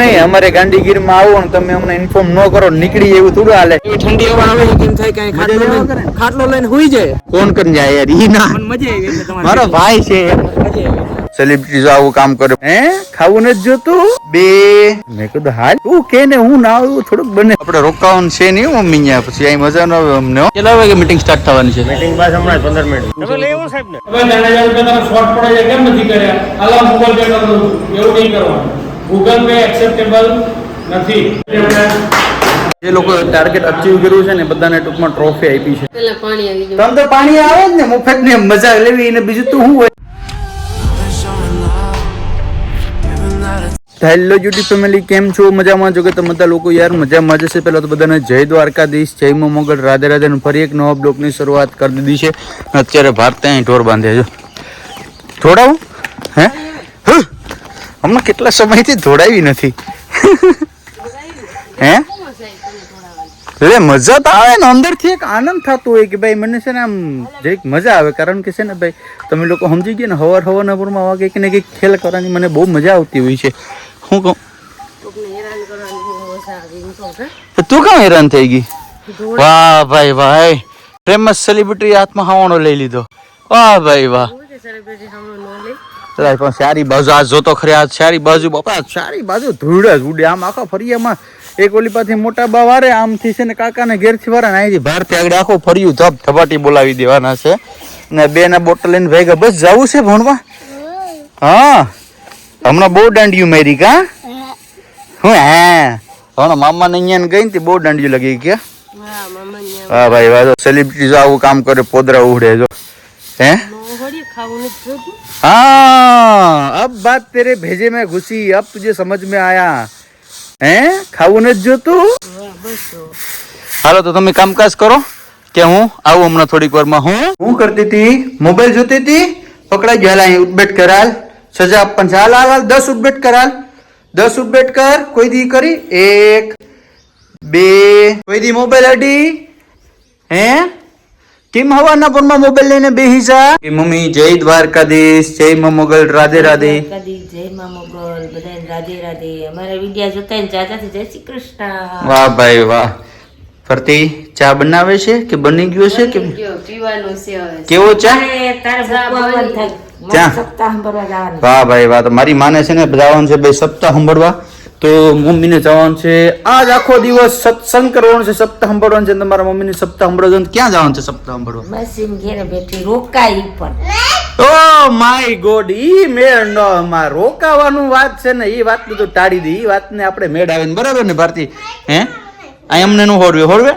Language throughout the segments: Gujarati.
નહીં અમારે ગાંધીગીરમાં આવો ને તમે અમને ઇન્ફોર્મ ન કરો નીકળી એવું થોડું હાલે. ઠંડી હવા આવે કેમ થાય કઈ ખાટલો લઈને ખાટલો લઈને હોઈ જાય? કોણ કરી જાય યાર? ઈ ના. મજા આવી એટલે મારો ભાઈ છે. મજા સેલિબ્રિટી આવું કામ કરે. હે? ખાવું નથી જોતું? બે. મેં કીધું હાલ તું કે ને હું ના આવું થોડુંક બને. આપણે રોકાવાનું છે નહીં મમ્મી અહીંયા પછી અહીં મજા ન આવે અમને કેટલા વાગે મીટિંગ સ્ટાર્ટ થવાની છે? મીટિંગ બસ હમણાં પંદર મિનિટ તમે લેવો સાહેબ ને હવે હજાર તમે શોર્ટ પડે છે કેમ નથી કર્યા? હાલો મોબાઈલ પે કરો એવું નહીં કરવાનું. ગૂગલ પે એક્સેપ્ટેબલ નથી. જે લોકો ટાર્ગેટ અચીવ કર્યું છે ને બધાને ટૂંકમાં ટ્રોફી આપી છે. તમ તો પાણી આવે જ ને મફત ને મજા લેવી ને બીજું તો શું હોય? હેલો યુટ્યુબ ફેમિલી કેમ છો? મજામાં? જો કે તમે બધા લોકો યાર મજામાં જશે પહેલા તો બધાને જય દ્વારકાધીશ જય મોગલ રાધે રાધે ફરી એક નવા બ્લોકની શરૂઆત કરી દીધી છે. અત્યારે ભારત અહીં ઢોર બાંધ્યા છો. ધોડાવું હે? હમણાં કેટલા સમયથી ધોડાવી નથી. હે? એટલે મજા તો આવે ને અંદરથી એક આનંદ થતો હોય કે ભાઈ મને છે ને આમ જરીક મજા આવે. કારણ કે છે ને ભાઈ તમે લોકો સમજી ગયા ને હવાર હવાના પૂરમાં આવા કંઈક ને કંઈક ખેલ કરવાની મને બહુ મજા આવતી હોય છે. હું કહું? કે તું કેમ હેરાન થઈ ગઈ? વાહ ભાઈ ભાઈ. ફેમસ સેલિબ્રિટી હાથમાં હવાનો લઈ લીધો. વાહ ભાઈ વાહ. હું કે સેલિબ્રિટી સામે નો લે ચલાય પણ સારી બાજુ આ જોતો ખરે આ સારી બાજુ બાપા સારી બાજુ ધૂળ જ ઉડે. આમ આખા ફરિયામાં એક ઓલી પાછી મોટા બા વારે આમથી છે ને કાકાને ઘેરથી વારે ને અહીંથી બહારથી આગળ આખો ફર્યું ધબ ધબાટી બોલાવી દેવાના છે. ને બે ના બોટલ લઈને ભેગા બસ જવું છે ભણવા? હા. હમણાં બહુ દાંડિયું મારી કા? હું હે. હમણાં મામાને અહીંયા ગઈ ને બહુ દાંડિયું લગી ગયા. હા મામા ને ભાઈ વાહ સેલિબ્રિટી આવું કામ કરે પોદરા ઉડે જો. હે? ખાવું નથી हाँ अब बात तेरे भेजे में घुसी अब तुझे समझ में आया हैं ખાવું નથી જોતું હા બસ તો હાલો તો તમે કામકાજ કરો કે હું આવું હમણાં થોડીક વારમાં હું હું કરતી હતી મોબાઈલ જોતી હતી પકડાઈ ગયો અહીં ઉઠબેટ કરાલ સજા આપવાની છે હાલ હાલ હાલ દસ ઉઠબેટ કરાલ દસ ઉઠબેટ કર કોઈ દી કરી એક બે કોઈ દી મોબાઈલ અડી હે કેમ હવાના પરમાં મોબાઈલ લઈને બેહી જા? કે મમ્મી જય દ્વારકાધીશ જય મા મોગલ રાધે રાધે. જય મા મોગલ બધાને રાધે રાધે. અમારા વિડિયા જોતા ને જાજાથી જય શ્રી કૃષ્ણ. વાહ ભાઈ વાહ. ફરતી ચા બનાવે છે કે બની ગયો છે કે પીવાનો છે હવે. કેવો ચા? તારે તારે ભગવાન થાય. ચા. સપ્તાહ ભરવા જવાનું. વાહ ભાઈ વાહ તો મારી માને છે ને જવાનું છે ભાઈ સપ્તાહ સાંભળવા. તો મમ્મીને જવાનું છે. આજ આખો દિવસ સત્સંગ કરવાનો છે સપ્તાહ સાંભળવાનું છે. તમારા મમ્મીને સપ્તાહ સાંભળવાનું છે. ક્યાં જવાનું છે સપ્તાહ સાંભળવા? મશીન ઘેરે બેઠી રોકાઈ પણ. ઓ માય ગોડ ઈ મેળ નો માં રોકાવાનું વાત છે ને ઈ વાત તો ટાળી દે. ઈ વાતને આપણે મેળ આવે ને બરાબર ને ભારતી? હે? આ એમને નું હોડવે હોડવે?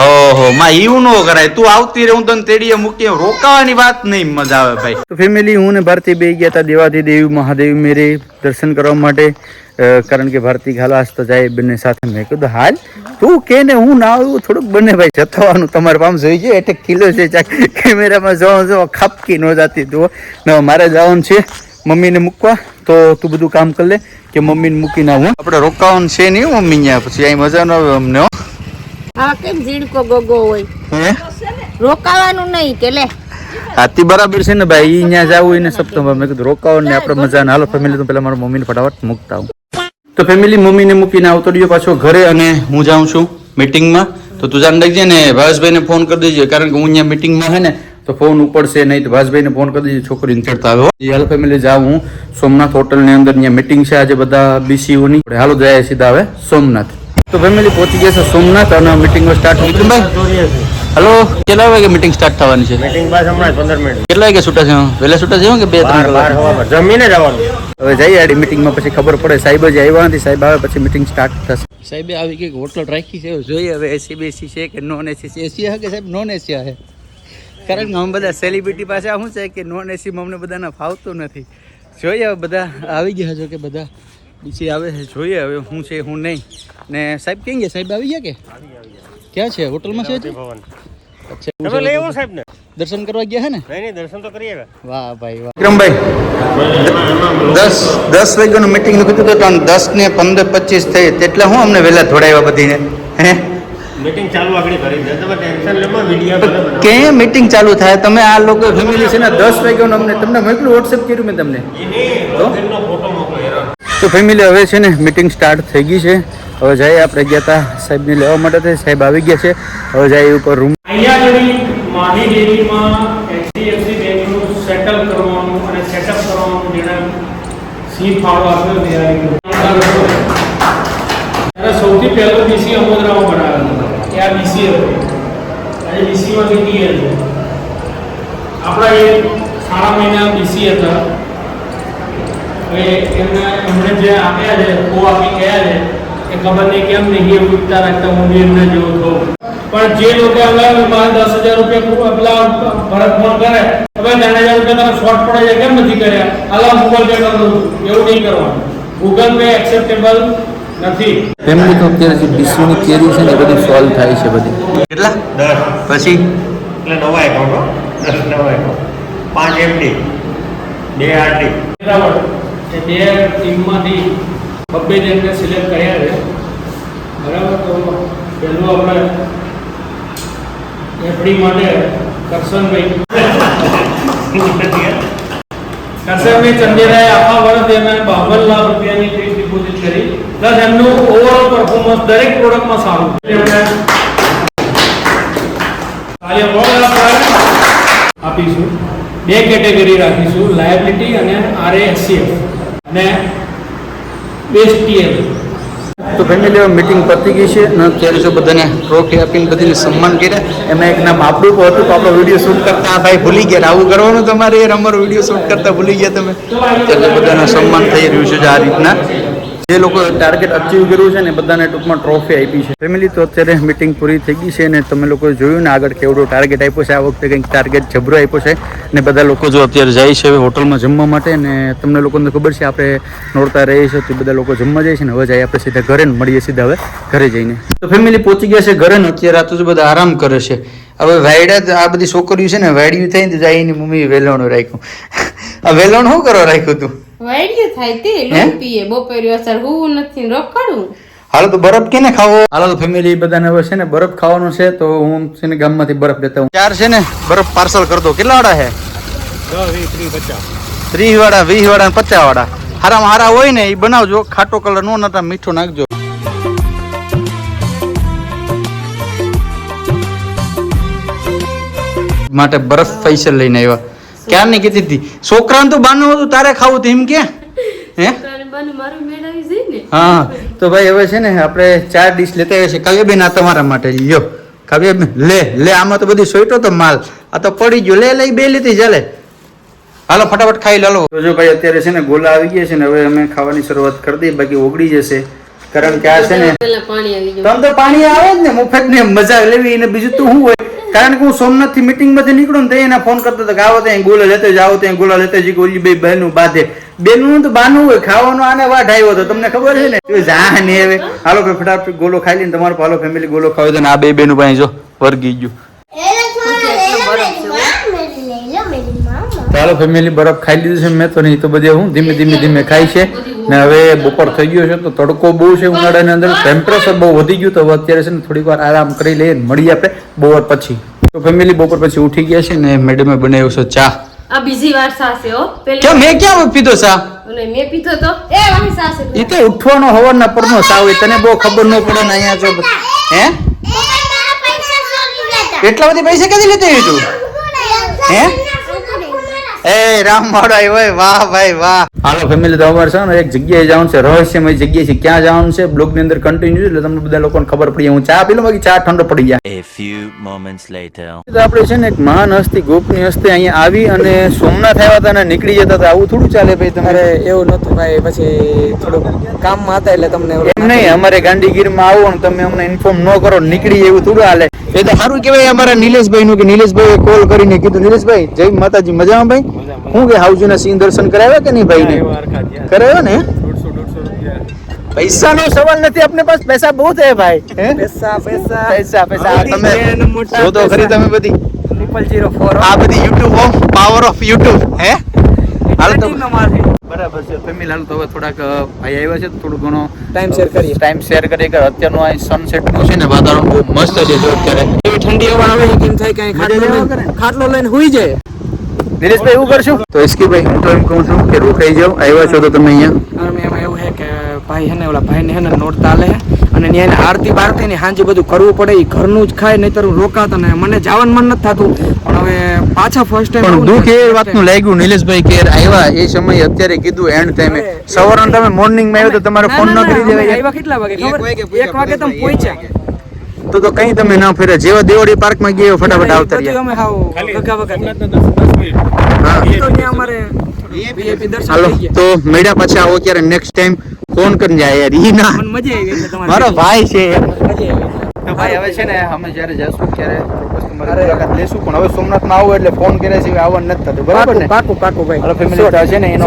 ઓહો માં એવું નો કરાય. તું આવતી રહે હું તને તેડીએ મૂકીએ. રોકાવાની વાત નહીં મજા આવે ભાઈ. તો ફેમિલી હું ને ભારતી બે ગયા હતા દેવાથી દેવી મહાદેવ મેરે દર્શન કરવા માટે. કારણ કે ભારતી ખાલાસ તો જાય બંને સાથે. મેં કીધું હાલ તું કે ને હું ના આવું થોડુંક બંને ભાઈ જથવાનું તમારે પામ જોઈ છે એટલે કિલો છે ચાક કેમેરામાં જવા જવા ખાપકી ન જાતી. તો મારે જવાનું છે. મમ્મીને મૂકવા તો તું બધું કામ કરી લે કે મમ્મીને મૂકીને આવું આપણે રોકાવાનું છે નહીં હો મમ્મી ત્યાં પછી અહીં મજા ન આવે અમને હો. કેમ ઝીણકો ગોગો હોય? હે? રોકાવાનું નહીં કે લે. હાથી બરાબર છે ને ભાઈ ઈ ત્યાં જવું એને સપ્ટેમ્બર મેં કીધું રોકાવો ને આપણે મજા ના. હાલો ફેમિલી તો પેલા મારા મમ્મીને ફટાફટ મૂકતા હું તો ફેમિલી મમ્મીને મૂકીને આવતો રહ્યો પાછો ઘરે અને હું જાઉં છું મિટિંગમાં તો તું જાણ રાખજે ને ભાવેશભાઈને ફોન કરી દેજે કારણ કે હું અહીંયા મિટિંગમાં હે ને તો ફોન ઉપડશે નહીં તો ભાવેશભાઈને ફોન કરી દીધો છોકરીને ચડતા આવ્યો. હાલ ફેમિલી જાઉં હું. સોમનાથ હોટલની અંદર અહીંયા મિટિંગ છે આજે બધા બીસીઓની હાલો જાય સીધા હવે સોમનાથ. તો ફેમિલી પહોંચી ગયા છે સોમનાથ અને મીટિંગ સ્ટાર્ટ વિક્રમભાઈ હલો કેટલા વાગે મિટિંગ સ્ટાર્ટ થવાની છે? મિટિંગ બસ હમણાં પંદર મિનિટ. કેટલા વાગે છૂટા છે? વહેલા છૂટા છે કે બે ત્રણ જમીને જવાનું. હવે જઈએ આડી મિટિંગમાં પછી ખબર પડે. સાહેબ જ આવ્યા નથી. સાહેબ આવે પછી મીટિંગ સ્ટાર્ટ થશે. સાહેબે આવી કંઈક હોટલ રાખી છે? જોઈએ હવે એસી બેસી છે કે નોન એસી છે એસી હે કે સાહેબ નોન એસી હે કારણ કે અમે બધા સેલિબ્રિટી પાસે શું છે કે નોન એસીમાં અમને બધાને ફાવતું નથી. જોઈએ હવે બધા આવી ગયા છો કે બધા બીજી આવે છે જોઈએ હવે શું છે શું નહીં. ને સાહેબ કેમ ગયા? સાહેબ આવી ગયા કે? ક્યાં છે? હોટલમાં છે અચ્છા. લઈ આવો સાહેબ ને દર્શન કરવા ગયા હે ને? નહીં દર્શન તો કરીએ વાહ ભાઈ વાહ. વિક્રમભાઈ દસ દસ વાગ્યાનું મીટિંગનું કીધું હતું પણ દસ ને પંદર પચીસ થઈ તેટલા હું અમને વહેલા થોડાવ્યા બધીને? હે? મીટિંગ ચાલુ આગળ કરી દે. તમે ટેન્શન લેમાં વીડિયો. કે મીટિંગ ચાલુ થાય? તમે આ લોકો ફેમિલી છે ને દસ વાગ્યાનું અમને તમને મોકલું વોટ્સએપ કર્યું મેં તમને. તો? ફેમિલી હવે છે ને મીટિંગ સ્ટાર્ટ થઈ ગઈ છે. હવે જાય આપણે ગયા હતા સાહેબને લેવા માટે તે સાહેબ આવી ગયા છે. હવે એ ઉપર રૂમ સેટલ કરવાનું અને સેટઅપ કરવાનું નિર્ણય સિંહ ફાળો આપ્યો સૌથી પહેલો બીસી અમોદરામાં બનાવેલો હતો એ આ બીસી આજે બીસીમાંથી ટીએ છે. આપણા એ સાડા મહિના બીસી હતા. એમને એમણે જે આપ્યા છે કો આપી ગયા છે, એ ખબર નહીં કેમ નહીં, એ ઉઠતા રાખતા હું એમને જેવો થઉં પણ જે લોકો હવે મારે દસ હજાર રૂપિયા પેલા ભરત ફોન કરે, હવે ત્રણ હજાર રૂપિયા તમે શોર્ટ પડે છે, કેમ નથી કર્યા? અલા ગૂગલ પે કરું એવું નહીં કરવાનું. ગૂગલ પે એક્સેપ્ટેબલ ફેમિલી તો અત્યારે જે બીસીની કેરી છે ને એ બધી સોલ્વ થાય છે બધી. કેટલા? દસ. પછી? એટલે નવા એકાઉન્ટ હો. દસ નવા એકાઉન્ટ પાંચ એફડી બે આરડી બરાબર. એ બે ટીમમાંથી બબ્બે જણને સિલેક્ટ કર્યા છે. બરાબર? તો પહેલું આપણે એફડી માટે કરશનભાઈ. કરશનભાઈ ચંદેરાએ આખા વર્ષ એમને બાવન લાખ રૂપિયાની ફિક્સ ડિપોઝિટ કરી. પ્લસ એમનું ઓવરઓલ પરફોર્મન્સ દરેક પ્રોડક્ટમાં સારું આપીશું. બે કેટેગરી રાખીશું લાયબિલિટી અને આરએએસસીએફ અને બેસ્ટ ટીએલ તો ફેમિલી મિટિંગ પતી ગઈ છે. અને અત્યારે જો બધાને ટ્રોફી આપીને બધાને સન્માન કર્યા. એમાં એક નામ આપણું પણ હતું તો આપણો વીડિયો શૂટ કરતા આ ભાઈ ભૂલી ગયા. આવું કરવાનું તમારે યાર અમારો વીડિયો શૂટ કરતા ભૂલી ગયા તમે. ત્યારે બધાને સન્માન થઈ રહ્યું છે આ રીતના. જે લોકો ટાર્ગેટ અચીવ કર્યું છે ને બધાને ટૂંકમાં ટ્રોફી આપી છે. ફેમિલી તો અત્યારે મિટિંગ પૂરી થઈ ગઈ છે અને તમે લોકો જોયું ને આગળ કેવડો ટાર્ગેટ આપ્યો છે આ વખતે કંઈક ટાર્ગેટ જબરો આપ્યો છે ને બધા લોકો જો અત્યારે જાય છે હોટલમાં જમવા માટે ને તમને લોકોને ખબર છે આપણે નોરતા રહીએ છીએ તો બધા લોકો જમવા જાય છે ને હવે જાય આપણે સીધા ઘરે ને મળીએ સીધા હવે ઘરે જઈને. તો ફેમિલી પહોંચી ગયા છે ઘરે ને અત્યારે આ તો બધા આરામ કરે છે. હવે વાયડા આ બધી છોકરીઓ છે ને વાયડિયું થઈને જાય એની મમ્મી વેલણું રાખ્યું. આ વેલણ શું કરવા રાખ્યું તું? વાઈડિયું થાય તે હે? બપોરે અસર હું નથી ને રખડું હાલો તો બરફ કેને ખાવો? હાલો તો ફેમિલી બધાને હવે છે ને બરફ ખાવાનું છે તો હું છે ને ગામમાંથી બરફ લેતા હું ચાર છે ને બરફ પાર્સલ કરી દો. કેટલા વાળા ત્રીસ વાળા વીસ વાળા પચાસ વાળા. હારામાં હારા હોય ને એ બનાવજો. ખાટો કલર નો નતા મીઠો નાખજો. માટે બરફ પૈસા લઈને આવ્યા. ક્યાં નહીં કીધી હતી? છોકરાને તો બાનું હતું તારે ખાવું તેમ કે? હે? બને મારું મેળવી જઈ ને. હા તો ભાઈ હવે છે ને આપણે ચાર ડીશ લેતા આવ્યા છે કાવ્યાબેન આ તમારા માટે. લ્યો કાવ્યાબેન લે લે આમાં તો બધી સોઈટો તો માલ. આ તો પડી ગયો. લે લઈ બે લીધી ચાલે. હાલો ફટાફટ ખાઈ લો તો જો ભાઈ અત્યારે છે ને ગોલા આવી ગયા છે ને હવે અમે ખાવાની શરૂઆત કરી દઈએ. બાકી ઓગળી જશે. કારણ કે આ છે ને તમ તો પાણી આવે જ ને મફત ને મજા લેવી અને બીજું તો શું હોય? કારણ કે હું સોમનાથથી મિટિંગમાંથી નીકળું ને તો એને ફોન કરતો હતો કે આવો ત્યાં ગોલો લેતો જાવ ત્યાં ગોલા લેતો જ ઓલી બે બહેનું બાંધે. બેનું તો બાનું હોય ખાવાનો આને વાટ આવ્યો હતો. તમને ખબર છે ને? જા ને હવે. હાલો કે ફટાફટ ગોલો ખાઈ લઈને તમારો હાલો ફેમિલી ગોલો ખાવ તો ને આ બે બેનું પાસે જો વર્ગી ગયું. ચાલો ફેમિલી બરફ ખાઈ લીધું છે મેં તો નહીં તો બધે હું ધીમે ધીમે ધીમે ખાઈ છે. ને હવે બપોર થઈ ગયો છે તો તડકો બહુ છે ઉનાળાની અંદર ટેમ્પરેચર બહુ વધી ગયું તો હવે અત્યારે છે ને થોડીક વાર આરામ કરી લઈએ ને મળીએ આપણે બપોર પછી. તો ફેમિલી બપોર પછી ઉઠી ગયા છે ને મેડમે બનાવ્યો છે ચા. આ બીજી વાર સાસે હો. પેલી મેં ક્યાં પીધો ચા? અને મેં પીધો તો. એ વાહી સાસે એ તો ઉઠવાનો હવારના પરનો હોય તને બહુ ખબર ન પડે ને અહીંયા જો હે? એટલા બધી પૈસા ક્યાંથી લેતી તું? હે એ રામ માળાઈ હોય વાહ ભાઈ વાહ. હાલો ફેમિલી તો અમારે છે ને એક જગ્યાએ જવાનું છે રહસ્યમય જગ્યાએ છે ક્યાં જવાનું છે બ્લોગની અંદર કન્ટિન્યુ એટલે તમને બધા લોકોને ખબર પડી હું ચા પી બાકી ચા ઠંડો પડી જાય. A few moments later. તો આપણે છે ને એક મહાન હસ્તી ગોપની હસ્તી અહીંયા આવી અને સોમનાથ આવ્યા હતા અને નીકળી જતા હતા. આવું થોડું ચાલે ભાઈ તમારે એવું નતું ભાઈ. પછી થોડુંક કામમાં હતા એટલે તમને એમ નહીં અમારે ગાંધીગીરમાં આવો ને તમે અમને ઇન્ફોર્મ ન કરો નીકળી એવું થોડું હાલે. એ તો સારું કહેવાય અમારા નિલેશભાઈ નું કે નિલેશભાઈ કોલ કરીને કીધું. નિલેશભાઈ જય માતાજી મજામાં ભાઈ? હું કે હાઉજી ના સિંહ દર્શન કરાવ્યા કે નહીં ભાઈ ને કરાવ્યો ને? પૈસા નો સવાલ નથી આપણે પાસે પૈસા બહુ છે ભાઈ પૈસા પૈસા. પૈસા પૈસા. તમે તો ખરી તમે બધી. ટ્રિપલ જીરો ફોર આ બધી YouTube of power of YouTube હે? હાલ તો બરાબર છે ફેમિલી હાલ તો હવે થોડાક ભાઈ આવ્યા છે થોડું ઘણો ટાઈમ શેર કરીએ. ટાઈમ શેર કરીએ કે અત્યારનું આ સનસેટ નો છે ને વાતાવરણ બહુ મસ્ત છે જો અત્યારે. એવી ઠંડી હવા આવે છે કેમ થાય કઈ? ખાટલો લઈને હુઈ જાય. દિનેશભાઈ એવું કરશું? તો ભાઈ હું તો એમ કહું છું કે રોકાઈ જાઓ આવ્યા છો તો તમે અહીંયા. એમાં એવું છે ભાઈ હે ને ઓલા ભાઈને હે ને નોરતા આલે અને ત્યાં આરતી બારતી ને સાંજે બધું કરવું પડે એ ઘરનું જ ખાય નહીતર હું રોકાતા અને મને જવાનું મન નથી થતું. પણ હવે પાછા ફર્સ્ટ ટાઈમ પણ દુઃખ એ વાતનું લાગ્યું નિલેશભાઈ કે આવ્યા એ સમયે અત્યારે કીધું એન્ડ ટાઈમે સવારના તમે મોર્નિંગમાં આવ્યો તો તમારે ફોન ન કરી દેવાય. આવ્યા કેટલા વાગે? ખબર? એક વાગે તમે પહોંચ્યા. તો તો કઈ તમે ના ફેરે. જેવા દેવડી પાર્કમાં ગયો ફટાફટ આવતા રહ્યા. અમે હાવ ગગા ભગા હા. તો ત્યાં અમારે હાલો થઈ ગયા. તો મેળા પછી આવો ક્યારે નેક્સ્ટ ટાઈમ ફોન કરીને જાય યાર. ઈ ના. મને મજા આવી એટલે તમારે મારો ભાઈ છે. મજા આવી તો ભાઈ હવે છે ને અમે જ્યારે જશું ત્યારે મુલાકાત લેશું પણ હવે સોમનાથમાં આવો એટલે ફોન કર્યા સિવાય આવવાનું નથી થતું. બરાબર ને? પાકું પાકું ભાઈ. ફેમિલી છે ને એનો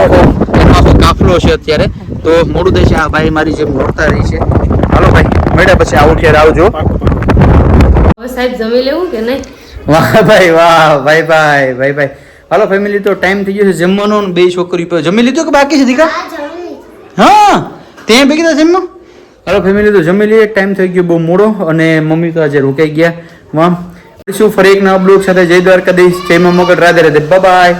કાફલો છે અત્યારે. તો મોડું દેશે આ ભાઈ મારી જેમ દોડતા રહી છે. હાલો ભાઈ મળ્યા પછી આવો ક્યારે આવજો. સાહેબ જમી લેવું કે નહીં? વાહ ભાઈ વાહ ભાઈ ભાઈ ભાઈ ભાઈ. હાલો ફેમિલી તો ટાઈમ થઈ ગયો છે જમવાનો બે છોકરી પર. જમી લીધું કે બાકી છે દીકા? હા તે ભેગી તો જમવા હાલો ફેમિલી તો જમી લઈએ. ટાઈમ થઈ ગયો બહુ મોડો અને મમ્મી તો આજે રોકાઈ ગયા. વાહ. શું ફરી એક નવા બ્લોગ સાથે. જય દ્વારકાધીશ. જય મા મોગલ રાધે રાધે. બાય